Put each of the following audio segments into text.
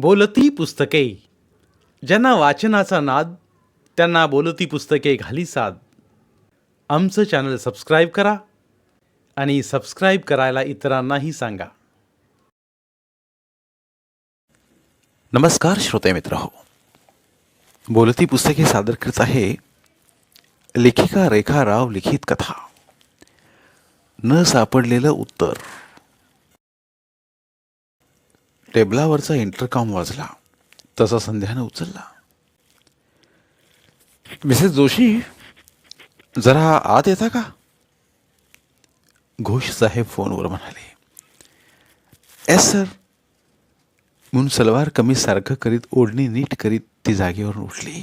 बोलती पुस्तके. ज्यांना वाचनाचा नाद त्यांना बोलती पुस्तके घाली साद. आमचं चॅनल सबस्क्राईब करा आणि सबस्क्राईब करायला इतरांनाही सांगा. नमस्कार श्रोते मित्र हो बोलती पुस्तके सादर करत आहे लेखिका रेखा राव लिखित कथा. न सापडलेलं उत्तर. टेबलावरचा इंटरकॉम वाजला. तसा संध्यानं उचलला. मिसेस जोशी जरा आत येता का? घोष साहेब फोनवर म्हणाले एस सर. म्हणून सलवार कमी सारखं करीत ओढणी नीट करीत ती जागेवरून उठली.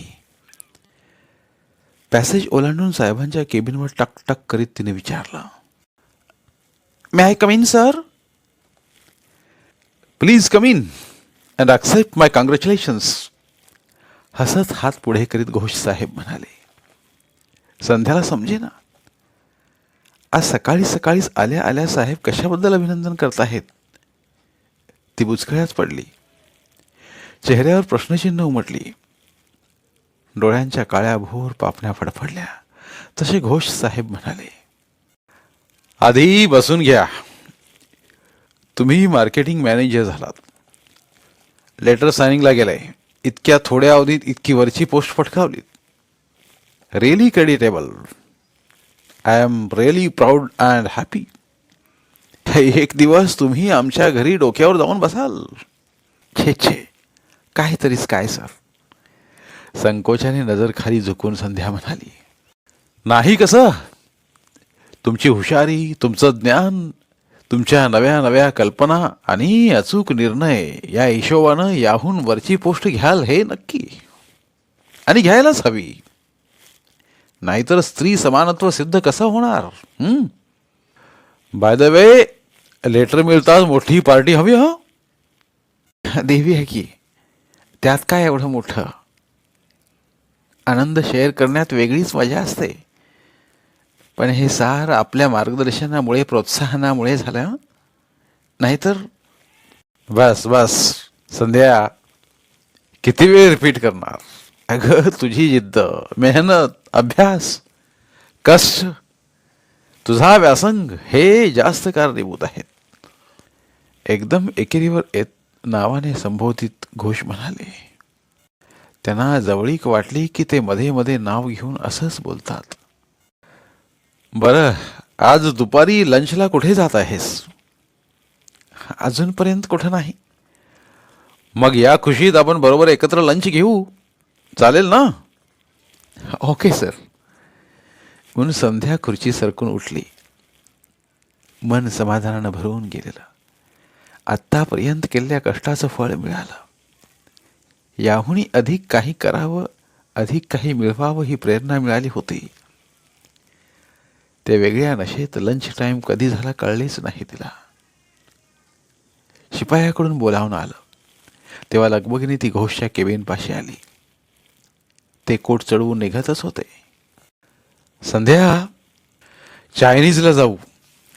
पॅसेज ओलांडून साहेबांच्या केबिनवर टक टक करीत तिने विचारलं may I come in sir please come in and accept my congratulations हसत हात पुढे करीत घोष साहेब म्हणाले संध्याला समजे ना? आज सकाळी सकाळीच आल्या आल्या साहेब कशाबद्दल अभिनंदन करत आहेत? ती बुचकळ्याच पडली. चेहऱ्यावर प्रश्नचिन्ह उमटली. डोळ्यांच्या काळ्या भोर पापण्या फडफडल्या. तसे घोष साहेब म्हणाले आधी बसून घ्या. तुम्ही मार्केटिंग मॅनेजर झालात. लेटर सायनिंगला गेलाय. इतक्या थोड्या अवधीत इतकी वरची post पटकावलीत. Really creditable I am really proud and happy एक दिवस तुम्ही आमच्या घरी डोक्यावर जाऊन बसाल. छे छे. काहीतरीच काय सर संकोचाने नजर खाली झुकून संध्या म्हणाली नाही कसं? तुमची हुशारी तुमचं ज्ञान तुमच्या नव्या नव्या कल्पना आणि अचूक निर्णय या हिशोबानं याहून वरची पोस्ट घ्याल हे नक्की. आणि घ्यायलाच हवी. नाहीतर स्त्री समानत्व सिद्ध कसं होणार? बाय द वे लेटर मिळताच मोठी पार्टी हवी हो? देवी आहे की त्यात काय एवढं मोठं? आनंद शेअर करण्यात वेगळीच मजा असते. पण हे सार आपल्या मार्गदर्शनामुळे प्रोत्साहनामुळे झालं नाहीतर बस बस संध्या किती वेळ रिपीट करणार? अगं तुझी जिद्द मेहनत अभ्यास कष्ट तुझा व्यासंग हे जास्त कारणीभूत आहेत. एकदम एकेरीवर येत नावाने संबोधित घोष म्हणाले त्यांना जवळीक वाटली की ते मध्ये मध्ये नाव घेऊन असंच बोलतात. बरं आज दुपारी लंचला कुठे जात आहेस? अजूनपर्यंत कुठं नाही. मग या खुशीत आपण बरोबर एकत्र लंच घेऊ? चालेल ना? ओके सर म्हणून संध्या खुर्ची सरकून उठली. मन समाधानानं भरवून गेलेलं. आत्तापर्यंत केलेल्या कष्टाचं फळ मिळालं. याहूनही अधिक काही करावं अधिक काही मिळवावं ही प्रेरणा मिळाली होती. ते वेगळ्या नशेत लंच टाईम कधी झाला कळलेच नाही तिला. शिपायाकडून बोलावून आलं. तेव्हा लगबगीने ती घोषच्या केबिनपाशी आली. ते कोट चढवून निघतच होते. संध्या चायनीजला जाऊ.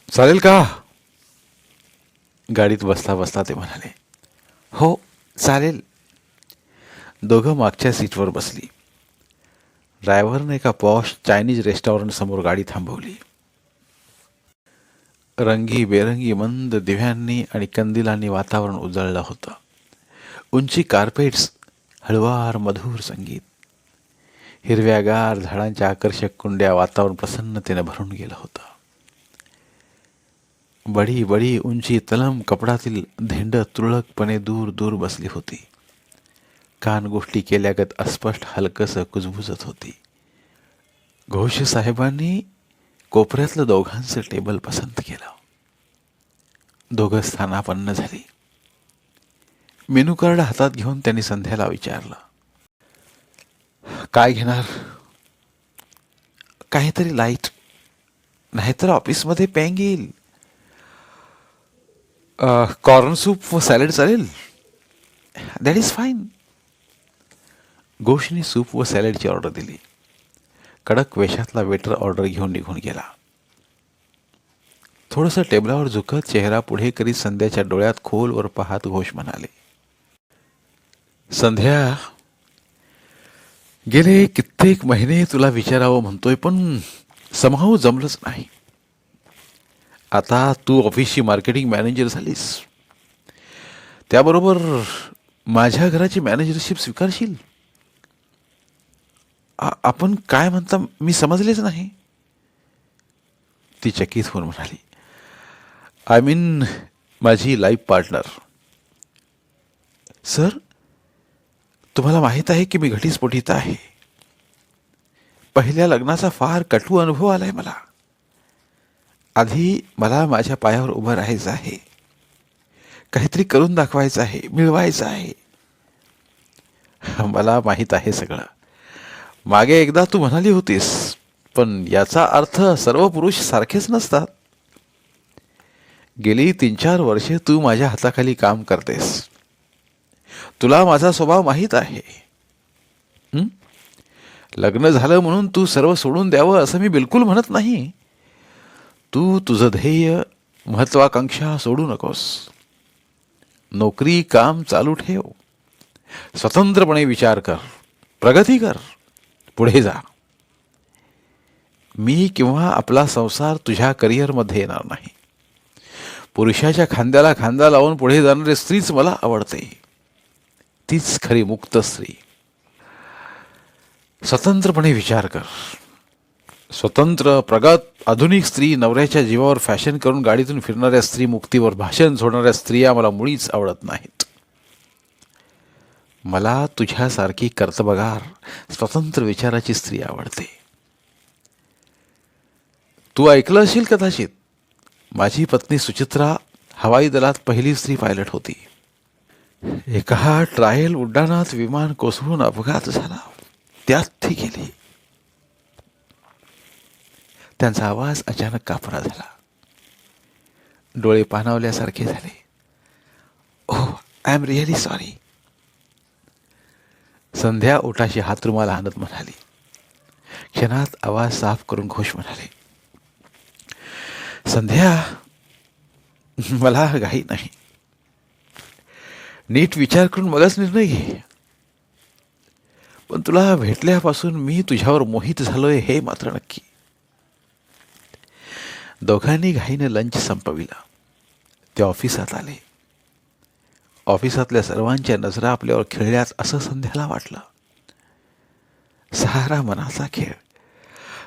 चालेल का? गाडीत बसता बसता ते म्हणाले. हो चालेल. दोघं मागच्या सीटवर बसली. ड्रायव्हरने एका पॉश चायनीज रेस्टॉरंटसमोर गाडी थांबवली. रंगी बेरंगी मंद दिव्यांनी आणि कंदिलांनी वातावरण उजळलं होतं. उंची कार्पेट्स हळवार मधुर संगीत. हिरव्यागार झाडांच्या आकर्षक कुंड्या वातावरण प्रसन्नतेनं भरून गेलं होतं. बडी बडी उंची तलम कपडातील धेंड तुरळकपणे दूर दूर बसली होती. कान गोष्टी केल्यागत अस्पष्ट हलकसं कुजबुजत होती. घोष साहेबांनी कोपऱ्यातलं दोघांचं टेबल पसंत केलं. दोघं स्थानापन्न झाली. मेनू कार्ड हातात घेऊन त्यांनी संध्याला विचारलं. काय घेणार? काहीतरी लाइट. नाहीतर ऑफिसमध्ये पॅंग येईल. कॉर्न सूप व सॅलड चालेल. दॅट इज फाईन गोशीने सूप व सॅलडची ऑर्डर दिली. कडक वेशातला वेटर ऑर्डर घेऊन निघून गेला. थोडंसं टेबलावर झुकत चेहरा पुढे करीत संध्याच्या डोळ्यात खोलवर पाहत घोष म्हणाले संध्या गेले कित्येक महिने तुला विचारावं म्हणतोय पण समाव जमलंच नाही. आता तू ऑफिसची मार्केटिंग मॅनेजर झालीस. त्याबरोबर माझ्या घराची मॅनेजरशिप स्वीकारशील. आपण काय म्हणता मी समजलेच नाही. ती चकित होऊन म्हणाली आय मीन माझी लाईफ पार्टनर. सर तुम्हाला माहीत आहे की मी घटीस्फोटीत आहे. पहिल्या लग्नाचा फार कटू अनुभव आला आहे मला. आधी मला माझ्या पायावर उभं राहायचं आहे. काहीतरी करून दाखवायचं आहे मिळवायचं आहे. मला माहीत आहे सगळं. मागे एकदा तू म्हणाली होतीस पण याचा अर्थ सर्व पुरुष सारखेच नसतात. गेली तीन चार वर्षे तू माझ्या हाताखाली काम करतेस. तुला माझा स्वभाव माहीत आहे. लग्न झालं म्हणून तू सर्व सोडून द्यावं असं मी बिलकुल म्हणत नाही. तू तुझं ध्येय महत्वाकांक्षा सोडू नकोस. नोकरी काम चालू ठेव. स्वतंत्रपणे विचार कर. प्रगती कर. पुढे जा. मी किंवा आपला संसार तुझ्या करिअरमध्ये येणार नाही. पुरुषाच्या खांद्याला खांदा लावून पुढे जाणारी स्त्रीच मला आवडते. तीच खरी मुक्त स्त्री. स्वतंत्रपणे विचार कर. स्वतंत्र प्रगत आधुनिक स्त्री नवऱ्याच्या जीवावर फॅशन करून गाडीतून फिरणाऱ्या स्त्री मुक्तीवर भाषण सोडणाऱ्या स्त्रिया मला मुळीच आवडत नाहीत. मला तुझ्यासारखी कर्तबगार स्वतंत्र विचाराची स्त्री आवडते. तू ऐकलं असेल कदाचित माझी पत्नी सुचित्रा हवाई दलात पहिली स्त्री पायलट होती. एका ट्रायल उड्डाणात विमान कोसळून अपघात झाला. त्यात ती गेली. त्यांचा आवाज अचानक कापरा झाला. डोळे पाणावल्यासारखे झाले. ओ I am really sorry Sandhya ओठाशी हातरुमाला आणत म्हणाली. क्षणात आवाज साफ करून घोष म्हणाले. संध्या मला घाई नाही. नीट विचार करून मगच निर्णय घे. पण तुला भेटल्यापासून मी तुझ्यावर मोहित झालोय हे मात्र नक्की. दोघांनी घाईनं लंच संपविला. ते ऑफिसात आले. ऑफिसातल्या सर्वांच्या नजरा आपल्यावर खेळल्यात असं संध्याला वाटलं. सहारा मनाचा खेळ.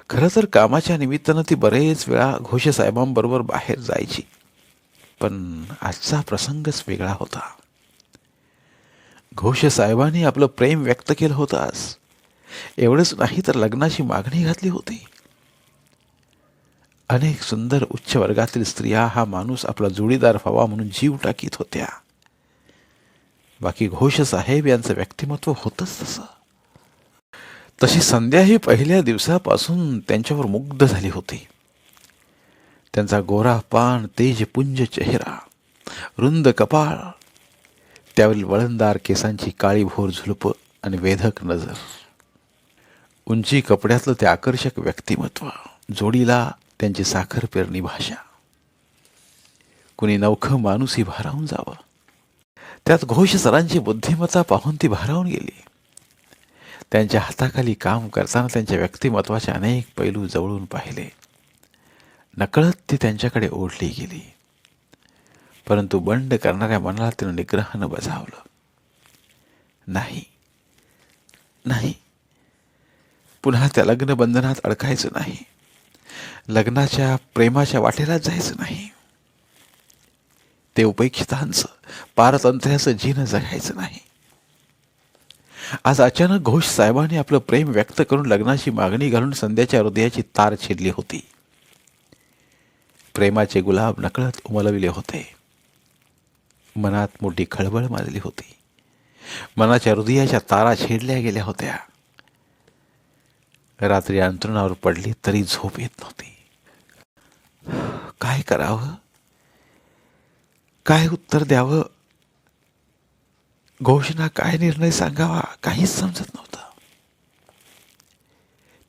खरं तर कामाच्या निमित्तानं ती बरेच वेळा घोषसाहेबांबरोबर बाहेर जायची. पण आजचा प्रसंगच वेगळा होता. घोषसाहेबांनी आपलं प्रेम व्यक्त केलं होतं आज एवढंच नाही तर लग्नाची मागणी घातली होती. अनेक सुंदर उच्च वर्गातील स्त्रिया हा माणूस आपला जोडीदार व्हावा म्हणून जीव टाकीत होत्या. बाकी घोषसाहेब यांचं व्यक्तिमत्व होतंच तसं. तशी संध्या ही पहिल्या दिवसापासून त्यांच्यावर मुग्ध झाली होती. त्यांचा गोरा पान तेजपुंज चेहरा रुंद कपाळ त्यावरील वळणदार केसांची काळी भोर झुलप आणि वेधक नजर. उंची कपड्यातलं ते आकर्षक व्यक्तिमत्व जोडीला त्यांची साखर पेरणी भाषा. कुणी नवखं माणूसही भारावून जावं. त्यात घोष सरांची बुद्धिमत्ता पाहून ती भारावून गेली. त्यांच्या हाताखाली काम करताना त्यांच्या व्यक्तिमत्वाचे अनेक पैलू जवळून पाहिले. नकळत ती त्यांच्याकडे ओढली गेली. परंतु बंड करणाऱ्या मनाला तिनं निग्रहानं बजावलं. नाही. नाही. पुन्हा त्या लग्नबंधनात अडकायचं नाही. लग्नाच्या प्रेमाच्या वाटेलाच जायचं नाही. ते उपेक्षितांचं. पारतंत्र्याचं जीनं जगायचं नाही. आज अचानक घोष साहेबांनी आपलं प्रेम व्यक्त करून लग्नाची मागणी घालून संध्याच्या हृदयाची तार छेडली होती. प्रेमाचे गुलाब नकळत उमलविले होते. मनात मोठी खळबळ माजली होती. मनाच्या हृदयाच्या तारा छेडल्या गेल्या होत्या. रात्री अंतरुणावर पडली तरी झोप येत नव्हती. काय करावं? काय उत्तर द्यावं? घोषणा काय निर्णय सांगावा? काहीच समजत नव्हतं.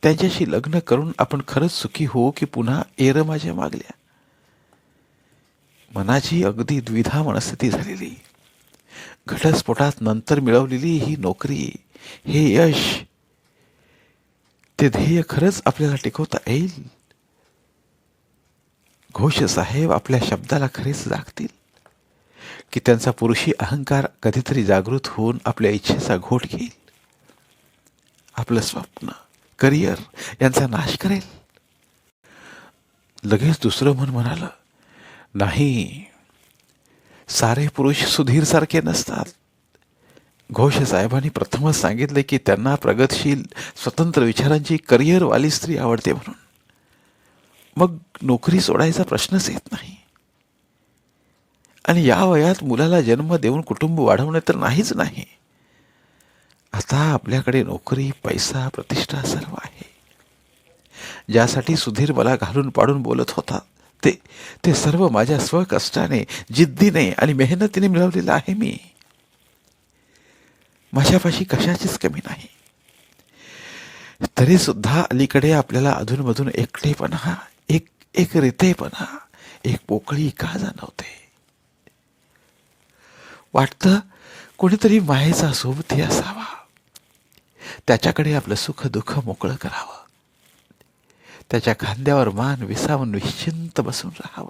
त्यांच्याशी लग्न करून आपण खरंच सुखी होऊ की पुन्हा एर माझ्या मागल्या? मनाची अगदी द्विधा मनस्थिती झालेली. घटस्फोटात नंतर मिळवलेली ही नोकरी हे यश ते ध्येय खरंच आपल्याला टिकवता येईल? घोष साहेब आपल्या शब्दाला खरेच जागतील? की त्यांचा पुरुषी अहंकार कधीतरी जागृत होऊन आपल्या इच्छेचा घोट घेईल. आपलं स्वप्न करिअर यांचा नाश करेल. लगेच दुसरं मन म्हणालं नाही सारे पुरुष सुधीरसारखे नसतात. घोष साहेबांनी प्रथमच सांगितले की त्यांना प्रगतशील स्वतंत्र विचारांची करिअरवाली स्त्री आवडते म्हणून. मग नोकरी सोडायचा प्रश्नच येत नाही. आणि या वयात मुलाला जन्म देऊन कुटुंब वाढवणे तर नाहीच नाही. आता आपल्याकडे नोकरी पैसा प्रतिष्ठा सर्व आहे. ज्यासाठी सुधीर मला घालून पाडून बोलत होता ते ते सर्व माझ्या स्वकष्टाने जिद्दीने आणि मेहनतीने मिळवलेलं आहे मी. माझ्यापाशी कशाचीच कमी नाही. तरी सुद्धा अलीकडे आपल्याला अधूनमधून एकटेपणा एक एक रितेपणा एक पोकळी का जाणवते? वाटतं कोणीतरी मायेचा सोबती असावा. त्याच्याकडे आपलं सुख दुःख मोकळं करावं. त्याच्या खांद्यावर मान विसावून निश्चिंत बसून राहावं.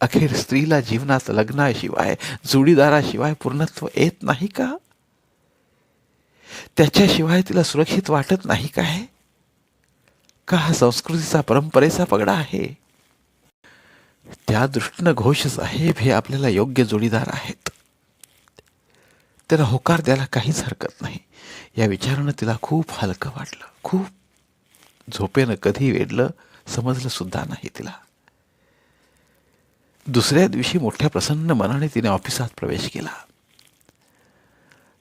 अखेर स्त्रीला जीवनात लग्नाशिवाय जोडीदाराशिवाय पूर्णत्व येत नाही का? त्याच्याशिवाय तिला सुरक्षित वाटत नाही काय? का हा संस्कृतीचा परंपरेचा पगडा आहे? त्या दृष्टीनं घोष साहेब हे आपल्याला योग्य जोडीदार आहेत. त्याला होकार द्यायला काहीच हरकत नाही. या विचारानं तिला खूप हलकं वाटलं. खूप झोपेनं कधी वेडलं समजलं सुद्धा नाही तिला. दुसऱ्या दिवशी मोठ्या प्रसन्न मनाने तिने ऑफिसात प्रवेश केला.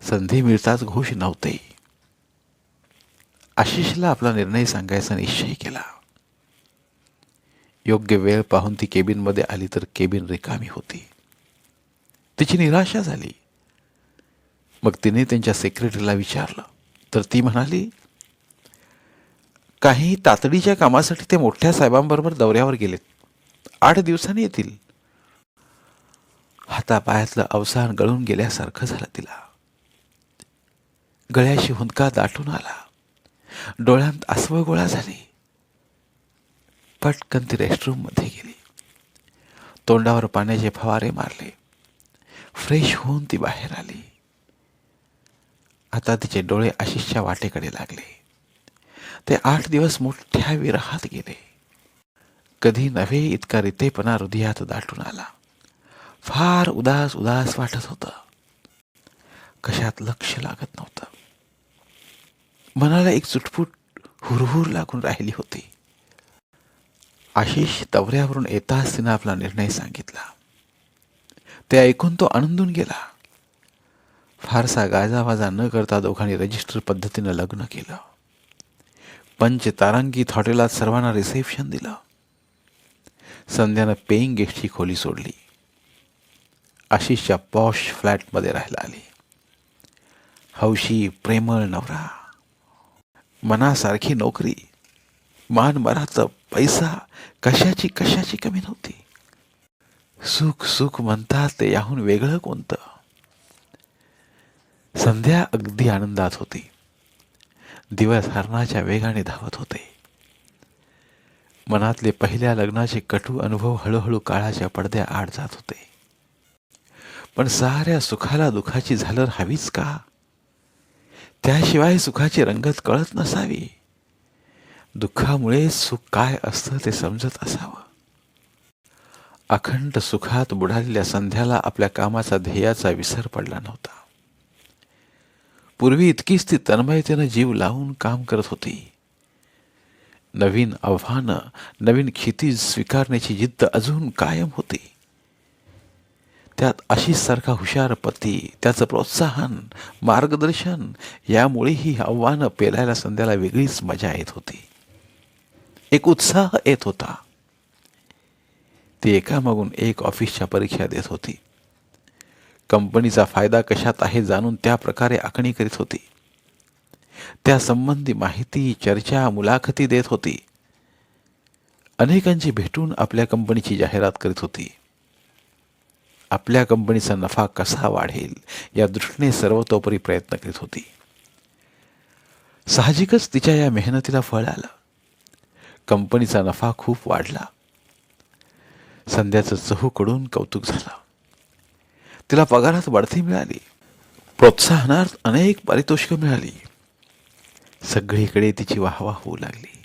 संधी मिळताच घोष नव्हते. आशिषला आपला निर्णय सांगायचा निश्चय केला. योग्य वेळ पाहून ती केबिनमध्ये आली तर केबिन रिकामी होती. तिची निराशा झाली. मग तिने त्यांच्या सेक्रेटरीला विचारलं. तर ती म्हणाली काही तातडीच्या कामासाठी ते मोठ्या साहेबांबरोबर दौऱ्यावर गेलेत. आठ दिवसांनी येतील. हातापायातलं अवसान गळून गेल्यासारखं झालं तिला. गळ्याशी हुंदका दाटून आला. डोळ्यांत अस्व गोळा झाली. पटकन ती रेस्टरूममध्ये गेली. तोंडावर पाण्याचे फवारे मारले. फ्रेश होऊन ती बाहेर आली. आता तिचे डोळे आशिषच्या वाटेकडे लागले. ते आठ दिवस मोठ्या विरहात गेले. कधी नव्हे इतका रितेपणा हृदयात दाटून आला. फार उदास उदास वाटत होत. कशात लक्ष लागत नव्हतं. मनाला एक चुटपुट हुरहुर लागून राहिली होती. आशिष दौऱ्यावरून येताच तिनं आपला निर्णय सांगितला. ते ऐकून तो आनंदून गेला. फारसा गाजावाजा न करता दोघांनी रजिस्टर पद्धतीनं लग्न केलं. पंच तारांकित हॉटेलात सर्वांना रिसेप्शन दिलं. संध्यानं पेईंग गेस्टची खोली सोडली. आशिषच्या पॉश फ्लॅटमध्ये राहायला आली. हौशी प्रेमळ नवरा. मनासारखी नोकरी. मान मराचा पैसा कशाची कशाची कमी नव्हती. सुख सुख म्हणतात ते याहून वेगळं कोणतं? संध्या अगदी आनंदात होती. दिवस हरणाच्या वेगाने धावत होते. मनातले पहिल्या लग्नाचे कटू अनुभव हळूहळू काळाच्या पडद्या आड जात होते. पण साऱ्या सुखाला दुखाची झालर हवीच का? त्याशिवाय सुखाची रंगत कळत नसावी. दुःखामुळे सुख काय असतं ते समजत असावं. अखंड सुखात बुडालेल्या संध्याला आपल्या कामाचा ध्येयाचा विसर पडला नव्हता. पूर्वी इतकीच ती तन्मयतेनं जीव लावून काम करत होती. नवीन आव्हानं नवीन क्षितीज स्वीकारण्याची जिद्द अजून कायम होती. त्यात सारखा हुशार पती त्याचं प्रोत्साहन मार्गदर्शन यामुळे ही आव्हानं पेलायला संध्याला वेगळीच मजा येत होती. एक उत्साह येत होता. ती एकामागून एक ऑफिसच्या परीक्षा देत होती. कंपनीचा फायदा कशात आहे जाणून त्या प्रकारे आखणी करीत होती. त्या संबंधी माहिती चर्चा मुलाखती देत होती. अनेकांची भेटून आपल्या कंपनीची जाहिरात करीत होती. आपल्या कंपनीचा नफा कसा वाढेल या दृष्टीने सर्वतोपरी प्रयत्न करीत होती. साहजिकच तिच्या या मेहनतीला फळ आलं. कंपनीचा नफा खूप वाढला. संध्याचं चहूकडून कौतुक झालं. तिला पगारात वाढती मिळाली. प्रोत्साहनार्थ अनेक पारितोषिकं मिळाली. सगळीकडे तिची वाहवा होऊ लागली.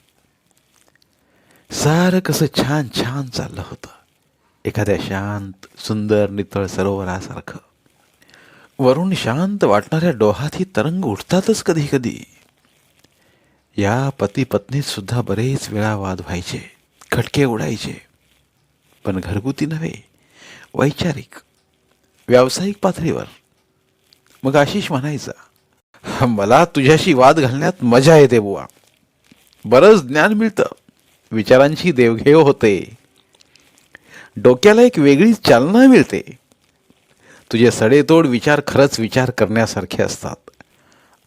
सारं कसं छान छान चाललं होतं. एखाद्या शांत सुंदर नितळ सरोवरासारखं. वरून शांत वाटणाऱ्या डोहात ही तरंग उठतातच कधी कधी. या पती पत्नीत सुद्धा बरेच वेळा वाद व्हायचे खटके उडायचे पण घरगुती नव्हे वैचारिक व्यावसायिक पातळीवर. मग आशिष म्हणायचा मला तुझ्याशी वाद घालण्यात मजा येते बुवा. बरंच ज्ञान मिळतं. विचारांची देवघेव होते. डोक्याला एक वेगळीच चालना मिळते. तुझे सडेतोड विचार खरंच विचार करण्यासारखे असतात.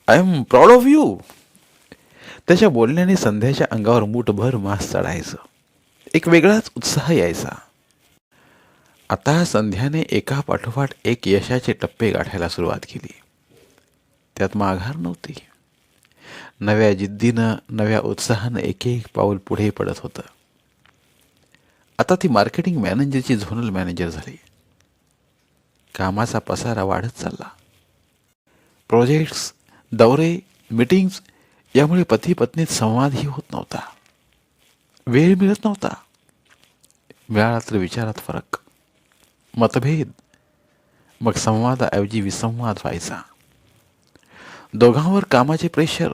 I am proud of you त्याच्या बोलण्याने संध्याच्या अंगावर मूठभर मास चढायचं. एक वेगळाच उत्साह यायचा. आता संध्याने एका पाठोपाठ एक यशाचे टप्पे गाठायला सुरुवात केली. त्यात माघार नव्हती. नव्या जिद्दीनं नव्या उत्साहानं एक एक पाऊल पुढे पडत होतं. आता ती मार्केटिंग मॅनेजरची झोनल मॅनेजर झाली. कामाचा पसारा वाढत चालला. प्रोजेक्ट्स दौरे मीटिंग्स यामुळे पती पत्नीत संवादही होत नव्हता. वेळ मिळत नव्हता. वेळातलं विचारात फरक. मतभेद. मग संवादाऐवजी विसंवाद व्हायचा. दोघांवर कामाचे प्रेशर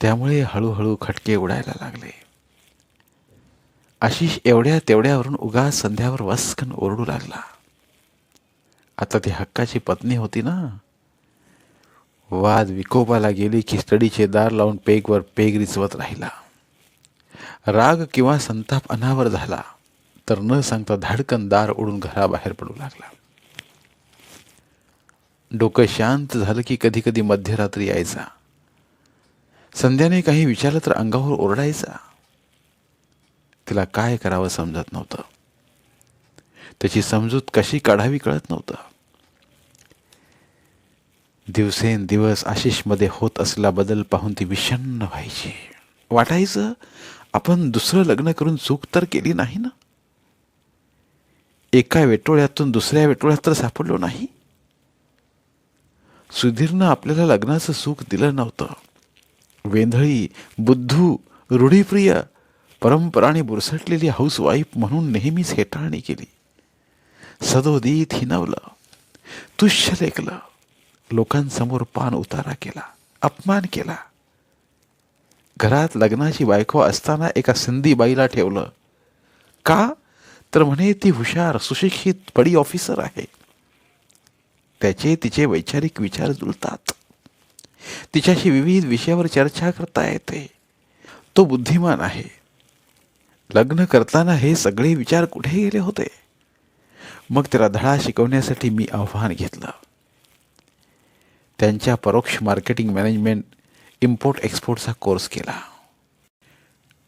त्यामुळे हळूहळू खटके उडायला लागले. आशिष एवढ्या तेवढ्यावरून उगा संध्यावर वस्कन ओरडू लागला. आता ती हक्काची पत्नी होती ना? वाद विकोपाला गेली की स्टडीचे दार लावून पेगवर पेग रिचवत राहिला. राग किंवा संताप अनावर झाला तर न सांगता धाडकन दार उडून घराबाहेर पडू लागला. डोकं शांत झालं की कधी कधी मध्यरात्री यायचा. संध्याने काही विचारलं तर अंगावर ओरडायचा. तिला काय करावं समजत नव्हतं. त्याची समजूत कशी काढावी कळत नव्हतं. दिवसेंदिवस आशिषमध्ये होत असला बदल पाहून ती विषण्ण व्हायची. वाटायचं आपण दुसरं लग्न करून चूक तर केली नाही ना? एका वेटोळ्यातून दुसऱ्या वेटोळ्यात तर सापडलो नाही? सुधीरनं आपल्याला लग्नाचं सुख दिलं नव्हतं. वेंधळी बुद्धू रूढीप्रिय परंपराने बुरसटलेली हाऊसवाईफ म्हणून नेहमीच हेटाळणी केली. सदोदित हिनवलं तुष्य लेखलं. लोकांसमोर पान उतारा केला अपमान केला. घरात लग्नाची बायको असताना एका सिंधी बाईला ठेवलं. का? तर म्हणे ती हुशार सुशिक्षित बडी ऑफिसर आहे. त्याचे तिचे वैचारिक विचार जुळतात. तिच्याशी विविध विषयावर चर्चा करता येते. तो बुद्धिमान आहे. लग्न करताना हे सगळे विचार कुठे गेले होते? मग त्याला धडा शिकवण्यासाठी मी आव्हान घेतलं. त्यांच्या परोक्ष मार्केटिंग मॅनेजमेंट इम्पोर्ट एक्सपोर्टचा कोर्स केला.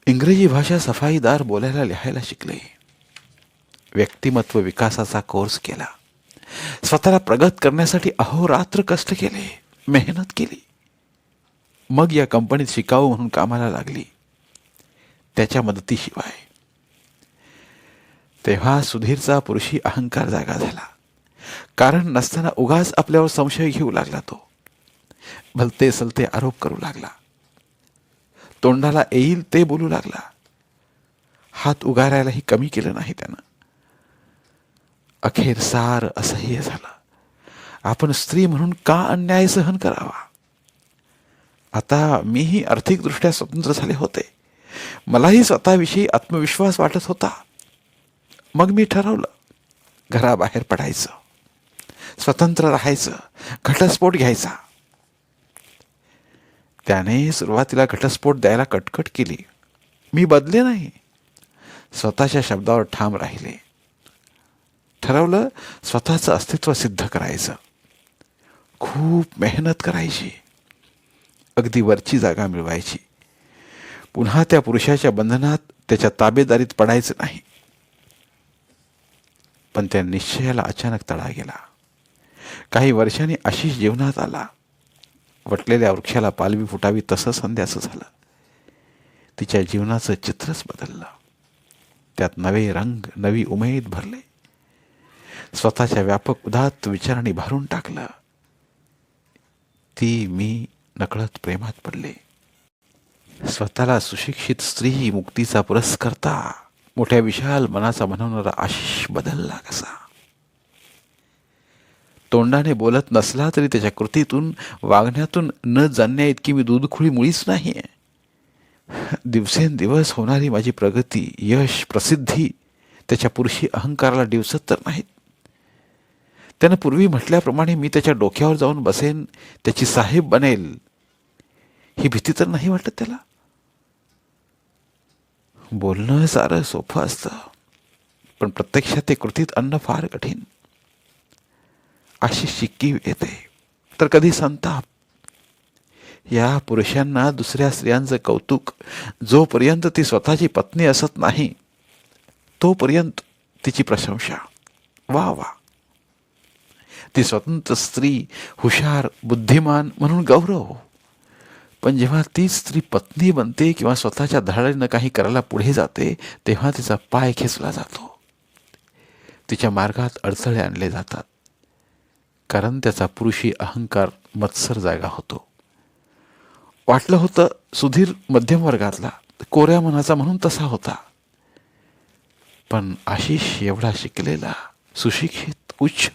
इंग्रजी भाषा सफाईदार बोलायला लिहायला शिकले. व्यक्तिमत्व विकासाचा कोर्स केला. स्वतःला प्रगत करण्यासाठी अहोरात्र कष्ट केले मेहनत केली. मग या कंपनीत शिकाऊ म्हणून कामाला लागली. त्याच्या मदतीशिवाय. तेव्हा सुधीरचा पुरुषी अहंकार जागा झाला. कारण नसताना उगाच आपल्यावर संशय घेऊ लागला तो. भलते सलते आरोप करू लागला. तोंडाला येईल ते बोलू लागला. हात उगारायलाही कमी केलं नाही त्यानं. अखेर सार असह्य झालं. आपण स्त्री म्हणून का अन्याय सहन करावा? आता मीही आर्थिकदृष्ट्या स्वतंत्र झाले होते. मलाही स्वतःविषयी आत्मविश्वास वाटत होता. मग मी ठरवलं घराबाहेर पडायचं. स्वतंत्र राहायचं घटस्फोट घ्यायचा. त्याने सुरुवातीला घटस्फोट द्यायला कटकट केली. मी बदले नाही. स्वतःच्या शब्दावर ठाम राहिले. ठरवलं स्वतःचं अस्तित्व सिद्ध करायचं. खूप मेहनत करायची. अगदी वरची जागा मिळवायची. पुन्हा त्या पुरुषाच्या बंधनात त्याच्या ताबेदारीत पडायचं नाही. पण त्या निश्चयाला अचानक तडा गेला. काही वर्षांनी आशिष जीवनात आला. वटलेल्या वृक्षाला पालवी फुटावी तसं संध्याचं झालं. तिच्या जीवनाचं चित्रच बदललं. त्यात नवे रंग नवी उमेद भरले. स्वतःच्या व्यापक उदात विचारांनी भरून टाकलं. ती मी नकळत प्रेमात पडले. स्वतःला सुशिक्षित स्त्री मुक्तीचा पुरस्कर्ता मोठ्या विशाल मनाचा बनवणारा आशिष बदलला कसा? तोंडाने बोलत नसला तरी त्याच्या कृतीतून वागण्यातून न जाणण्या इतकी मी दूधखुळी मुळीच नाही. दिवसेंदिवस होणारी माझी प्रगती यश प्रसिद्धी त्याच्या पुरुषी अहंकाराला दिवसत तर नाहीत. त्यानं पूर्वी म्हटल्याप्रमाणे मी त्याच्या डोक्यावर जाऊन बसेन त्याची साहेब बनेल ही भीती तर नाही वाटत त्याला? बोलणं सारं सोपं असतं पण प्रत्यक्षात ते कृतीत अन्न फार कठीण. अशी शिक्की येते. तर कधी संताप? या पुरुषांना दुसऱ्या स्त्रियांचं कौतुक जोपर्यंत ती स्वतःची पत्नी असत नाही तोपर्यंत तिची प्रशंसा. वा वा. ती स्वतंत्र स्त्री हुशार बुद्धिमान म्हणून गौरव. पण जेव्हा ती स्त्री पत्नी बनते किंवा स्वतःच्या धडाडीनं काही करायला पुढे जाते तेव्हा तिचा पाय खेचला जातो. तिच्या मार्गात अडथळे आणले जातात. कारण त्याचा पुरुषी अहंकार मत्सर जागा होतो. वाटलं होतं सुधीर मध्यम वर्गातला कोऱ्या मनाचा म्हणून तसा होता. पण आशिष एवढा शिकलेला सुशिक्षित उच्च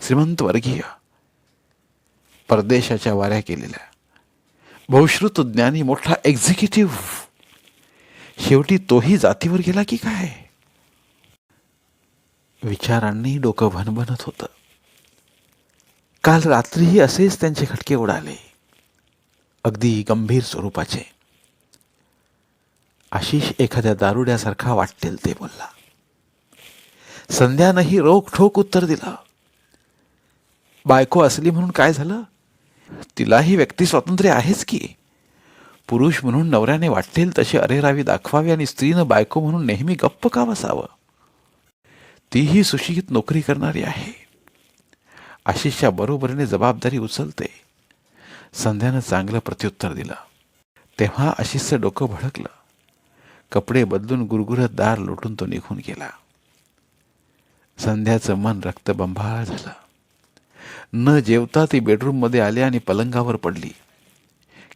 श्रीमंत वर्गीय. परदेशाच्या वाऱ्या केलेल्या. बहुश्रुत ज्ञानी मोठा एक्झिक्युटिव्ह शेवटी तोही जातीवर गेला की काय? विचारांनी डोकं भनभनत होतं. काल रात्रीही असेच त्यांचे खटके उडाले. अगदी गंभीर स्वरूपाचे. आशिष एखाद्या दारुड्यासारखा वाटेल ते बोलला. संध्यानंही रोखठोक उत्तर दिलं. बायको असली म्हणून काय झालं? तिलाही व्यक्ती स्वातंत्र्य आहेच की? पुरुष म्हणून नवऱ्याने वाटेल तशी अरेरावी दाखवावी आणि स्त्रीनं बायको म्हणून नेहमी गप्प का बसावं? तीही सुशिक्षित नोकरी करणारी आहे. आशिषच्या बरोबरीने जबाबदारी उचलते. संध्यानं चांगलं प्रत्युत्तर दिलं. तेव्हा आशिषचं डोकं भडकलं. कपडे बदलून गुरगुरत दार लोटून तो निघून गेला. संध्याचं मन रक्तबंभाळ झालं. न जेवता ती बेडरूममध्ये आली आणि पलंगावर पडली.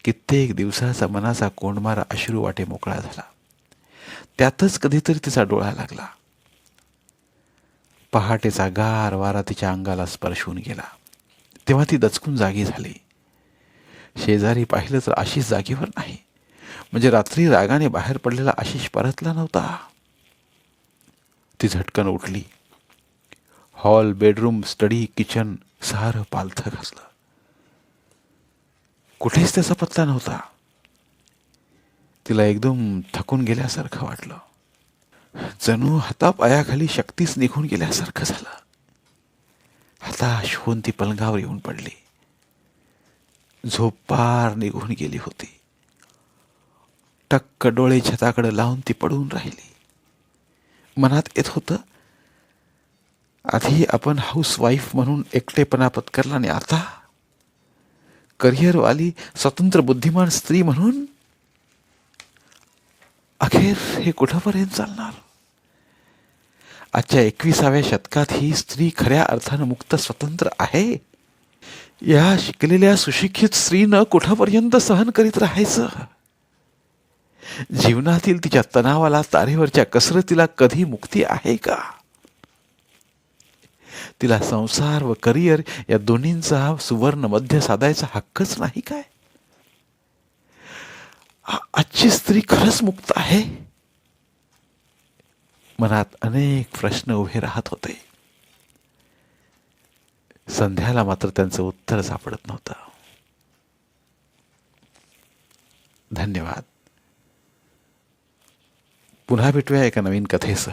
कित्येक दिवसाचा मनाचा कोंडमारा अश्रू वाटे मोकळा झाला. त्यातच कधीतरी तिचा डोळा लागला. पहाटेचा गार वारा तिच्या अंगाला स्पर्शून गेला. तेव्हा ती दचकून जागी झाली. शेजारी पाहिलं तर आशिष जागेवर नाही. म्हणजे रात्री रागाने बाहेर पडलेला आशिष परतला नव्हता. ती झटकन उठली. हॉल बेडरूम स्टडी किचन सारं पालथं घासलं कुठेच त्याचा पत्ता नव्हता. तिला एकदम थकून गेल्यासारखं वाटलं. जणू हातापायाखाली शक्तीच निघून गेल्यासारखं झालं. हताश होऊन ती पलंगावर येऊन पडली. झोप पार निघून गेली होती. टक्क डोळे छताकडे लावून ती पडून राहिली. मनात येत होतं आधी आपण हाऊसवाईफ म्हणून एकटेपणा पत्करला आणि आता करिअरवाली स्वतंत्र बुद्धिमान स्त्री म्हणून अखेर हे कुठंपर्यंत चालणार? आजच्या एकविसाव्या शतकात ही स्त्री खऱ्या अर्थानं मुक्त स्वतंत्र आहे. या शिकलेल्या सुशिक्षित स्त्रीनं कुठंपर्यंत सहन करीत राहायचं? जीवनातील तिच्या तणावाला तारेवरच्या कसरतीला कधी मुक्ती आहे का? तिला संसार व करिअर या दोन्हींचा सुवर्ण मध्य साधायचा हक्कच नाही काय? आजची स्त्री खरंच मुक्त आहे? मनात अनेक प्रश्न उभे राहत होते. संध्याला मात्र त्यांचं उत्तर सापडत नव्हतं. धन्यवाद. पुन्हा भेटूया एका नवीन कथेसह.